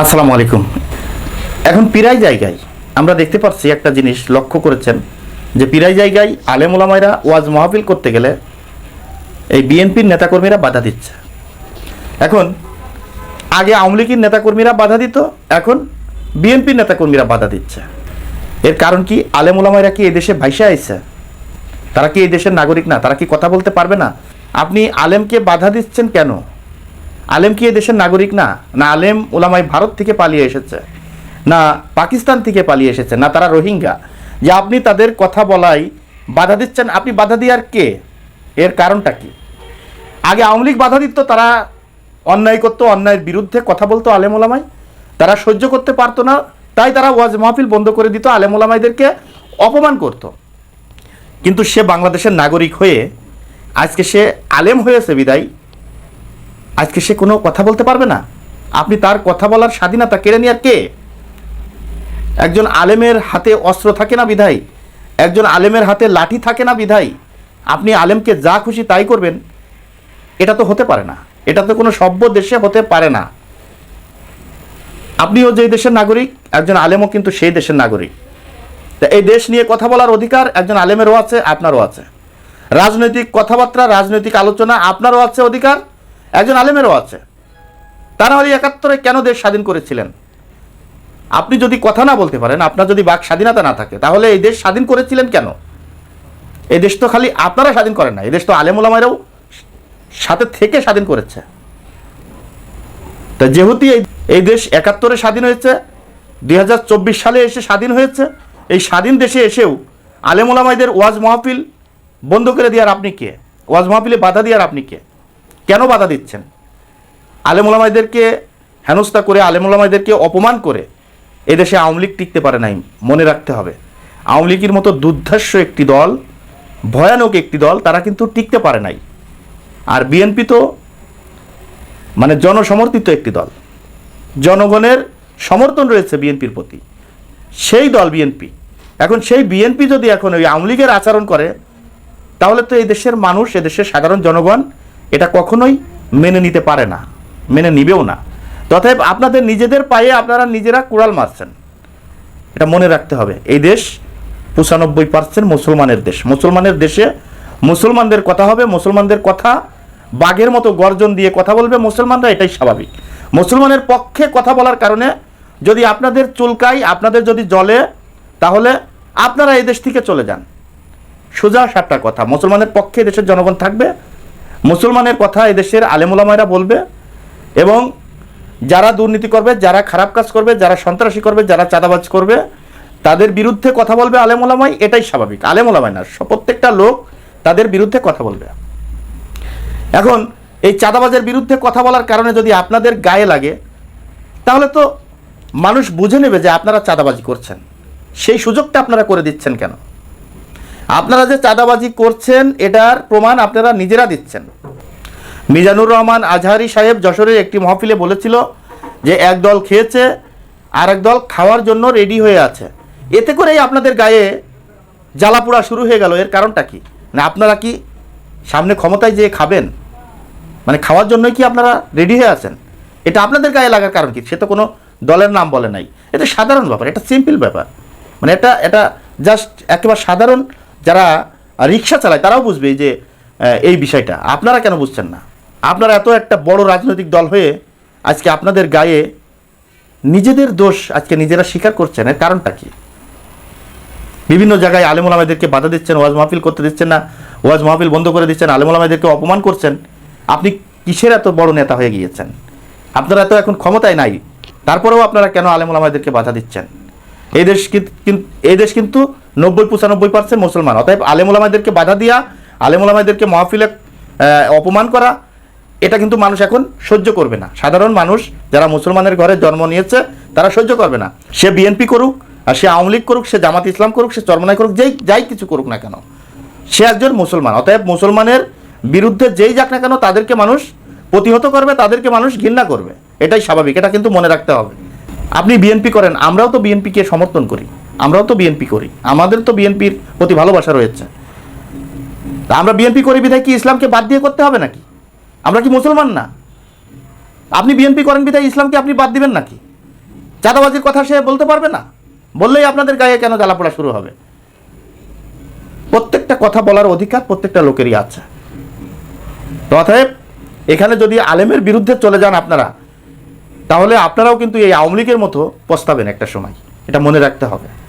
আসসালামু আলাইকুম। এখন পিরাই জায়গায় আমরা দেখতে পাচ্ছি একটা জিনিস লক্ষ্য করেছেন যে পিরাই জায়গায় আলেম ওলামাইরা ওয়াজ মাহফিল করতে গেলে এই বিএনপির নেতাকর্মীরা বাধা দিচ্ছে। এখন আগে আওয়ামী লীগের নেতাকর্মীরা বাধা দিত, এখন বিএনপির নেতাকর্মীরা বাধা দিচ্ছে। এর কারণ কি? আলেম ওলামাইরা কি এই দেশে ভাইসা আইছে তারা কি এই দেশের নাগরিক না? তারা কি কথা বলতে পারবে না? আপনি আলেমকে বাধা দিচ্ছেন কেন? আলেম কি এ দেশের নাগরিক না? না আলেম ওলামাই ভারত থেকে পালিয়ে এসেছে। না পাকিস্তান থেকে পালিয়ে এসেছে। না তারা রোহিঙ্গা। যে আপনি তাদের কথা বলাই বাধা দিচ্ছেন, আপনি বাধা দেওয়ার কে? এর কারণটা কি? আগে আওয়ামী লীগ বাধা দিত, তারা অন্যায় করতো, অন্যায়ের বিরুদ্ধে কথা বলতো আলেম ওলামাই তারা সহ্য করতে পারতো না, তাই তারা ওয়াজ মাহফিল বন্ধ করে দিত আলেম ওলামাইদেরকে অপমান করতো। কিন্তু সে বাংলাদেশের নাগরিক হয়ে আজকে সে আলেম হয়েছে বিদায়। আজকে সে কোনো কথা বলতে পারবে না। আপনি তার কথা বলার স্বাধীনতা কেড়ে নেওয়ার কে? একজন আলেমের হাতে অস্ত্র থাকে না বিধাই একজন আলেমের হাতে লাঠি থাকে না বিধাই আপনি আলেমকে যা খুশি তাই করবেন। এটা তো হতে পারে না। এটা তো কোনো সভ্য দেশে হতে পারে না। আপনিও যে দেশের নাগরিক, একজন আলেমও কিন্তু সেই দেশের নাগরিক। তা এই দেশ নিয়ে কথা বলার অধিকার একজন আলেমেরও আছে, আপনারও আছে। রাজনৈতিক কথাবার্তা, রাজনৈতিক আলোচনা, আপনারও আছে অধিকার। একজন আলেমেরও আছে। তারা ওই একাত্তরে কেন দেশ স্বাধীন করেছিলেন? আপনি যদি কথা না বলতে পারেন, আপনার যদি বাক স্বাধীনতা না থাকে, তাহলে এই দেশ স্বাধীন করেছিলেন কেন? এই দেশ তো খালি আপনারা স্বাধীন করেন না এই দেশ তো আলেমুলামাইরাও সাথে থেকে স্বাধীন করেছে। তা যেহেতু এই এই দেশ একাত্তরে স্বাধীন হয়েছে, দুই হাজার চব্বিশ সালে এসে স্বাধীন হয়েছে, এই স্বাধীন দেশে এসেও আলেমুলামাইদের ওয়াজ মাহফিল বন্ধ করে দেওয়ার আপনি কে? ওয়াজ মাহফিলে বাধা দেওয়ার আপনি কে? কেন বাধা দিচ্ছেন? আলেমুলামাইদেরকে হেনস্থা করে আলেমুলামাইদেরকে অপমান করে এদেশে আওয়ামী লীগ টিকতে পারে নাই, মনে রাখতে হবে। আওয়ামী লীগের মতো দুর্ধর্ষ একটি দল, ভয়ানক একটি দল, তারা কিন্তু টিকতে পারে নাই। আর বিএনপি তো মানে জনসমর্থিত একটি দল। জনগণের সমর্থন রয়েছে বিএনপির প্রতি। সেই দল বিএনপি। এখন সেই বিএনপি যদি এখন ওই আওয়ামী লীগের আচরণ করে, তাহলে তো এই দেশের মানুষ এদেশের সাধারণ জনগণ এটা কখনোই মেনে নিতে পারে না, মেনে নিবেও না। তথাপি আপনাদের নিজেদের পায়ে আপনারা নিজেরা কুড়াল মারছেন। এটা মনে রাখতে হবে, এই দেশ পঁচানব্বই পার্সেন্ট মুসলমানের দেশ। মুসলমানের দেশে মুসলমানদের কথা হবে, মুসলমানদের কথা বাঘের মতো গর্জন দিয়ে কথা বলবে মুসলমানরা, এটাই স্বাভাবিক। মুসলমানের পক্ষে কথা বলার কারণে যদি আপনাদের চুলকাই আপনাদের যদি জলে তাহলে আপনারা এই দেশ থেকে চলে যান। সোজা সাতটা কথা, মুসলমানের পক্ষে দেশের জনগণ থাকবে মুসলমানের কথা এদেশের আলেমুলামায়রা বলবে এবং যারা দুর্নীতি করবে, যারা খারাপ কাজ করবে, যারা সন্ত্রাসী করবে, যারা চাঁদাবাজ করবে, তাদের বিরুদ্ধে কথা বলবে আলেমুলামাই, এটাই স্বাভাবিক। আলেমুলামাই না প্রত্যেকটা লোক তাদের বিরুদ্ধে কথা বলবে। এখন এই চাঁদাবাজের বিরুদ্ধে কথা বলার কারণে যদি আপনাদের গায়ে লাগে, তাহলে তো মানুষ বুঝে নেবে যে আপনারা চাঁদাবাজি করছেন। সেই সুযোগটা আপনারা করে দিচ্ছেন কেন? আপনারা যে চাঁদাবাজি করছেন, এটার প্রমাণ আপনারা নিজেরা দিচ্ছেন। মিজানুর রহমান আজহারি সাহেব যশোরের একটি মহফিলে বলেছিল যে, এক দল খেয়েছে আর এক দল খাওয়ার জন্য রেডি হয়ে আছে। এতে করেই আপনাদের গায়ে জ্বালাপোড়া শুরু হয়ে গেল। এর কারণটা কি? না, আপনারা কি সামনে ক্ষমতায় যেয়ে খাবেন? মানে খাওয়ার জন্যই কি আপনারা রেডি হয়ে আছেন? এটা আপনাদের গায়ে লাগার কারণ কি? সে তো কোনো দলের নাম বলে নাই। এটা সাধারণ ব্যাপার, এটা সিম্পল ব্যাপার। মানে এটা এটা জাস্ট একেবারে সাধারণ যারা রিক্সা চালায়, তারাও বুঝবে যে এই বিষয়টা। আপনারা কেন বুঝছেন না? আপনারা এত একটা বড় রাজনৈতিক দল হয়ে আজকে আপনাদের গায়ে নিজেদের দোষ আজকে নিজেরা স্বীকার করছেন, এর কারণটা কি? বিভিন্ন জায়গায় আলেমুল আমাদেরকে বাধা দিচ্ছেন, ওয়াজ মাহফিল করতে দিচ্ছেন না, ওয়াজ মাহফিল বন্ধ করে দিচ্ছেন আলেমুল আমাদেরকে অপমান করছেন। আপনি কিসের এত বড় নেতা হয়ে গিয়েছেন? আপনারা তো এখন ক্ষমতায় নাই, তারপরেও আপনারা কেন আলেমুল আমাদেরকে বাধা দিচ্ছেন? এই দেশ কিন- কিন- এই দেশ কিন্তু নব্বই পঁচানব্বই পার্সেন্ট মুসলমান। অতএব আলেমুল আমাদেরকে বাধা দিয়া আলেমুল আমাদেরকে মহাফিলে অপমান করা, এটা কিন্তু মানুষ এখন সহ্য করবে না। সাধারণ মানুষ যারা মুসলমানের ঘরে জন্ম নিয়েছে, তারা সহ্য করবে না। সে বিএনপি করুক, আর সে আওয়ামী লীগ করুক, সে জামাত ইসলাম করুক, সে চরমনাই করুক, যেই, যাই কিছু করুক না কেন। সে একজন মুসলমান। অতএব মুসলমানের বিরুদ্ধে যেই যাক না কেন, তাদেরকে মানুষ প্রতিহত করবে, তাদেরকে মানুষ ঘৃণা করবে। এটাই স্বাভাবিক, এটা কিন্তু মনে রাখতে হবে। আপনি বিএনপি করেন, আমরাও তো বিএনপিকে সমর্থন করি। আমরাও তো বিএনপি করি। আমাদের তো বিএনপির প্রতি ভালোবাসা রয়েছে। তা আমরা বিএনপি করি বিধায় কি ইসলামকে বাদ দিয়ে করতে হবে নাকি? আমরা কি মুসলমান না? আপনি বিএনপি করেন বিধায় ইসলামকে আপনি বাদ দিবেন নাকি? চাঁদাবাজির কথা সে বলতে পারবে না? বললেই আপনাদের গায়ে কেন জ্বালাপোড়া শুরু হবে? প্রত্যেকটা কথা বলার অধিকার প্রত্যেকটা লোকেরই আছে। অতএব, এখানে যদি আলেমের বিরুদ্ধে চলে যান আপনারা, তাহলে আপনারাও কিন্তু এই আওয়ামী লীগের মতো পস্তাবেন একটা সময়। এটা মনে রাখতে হবে।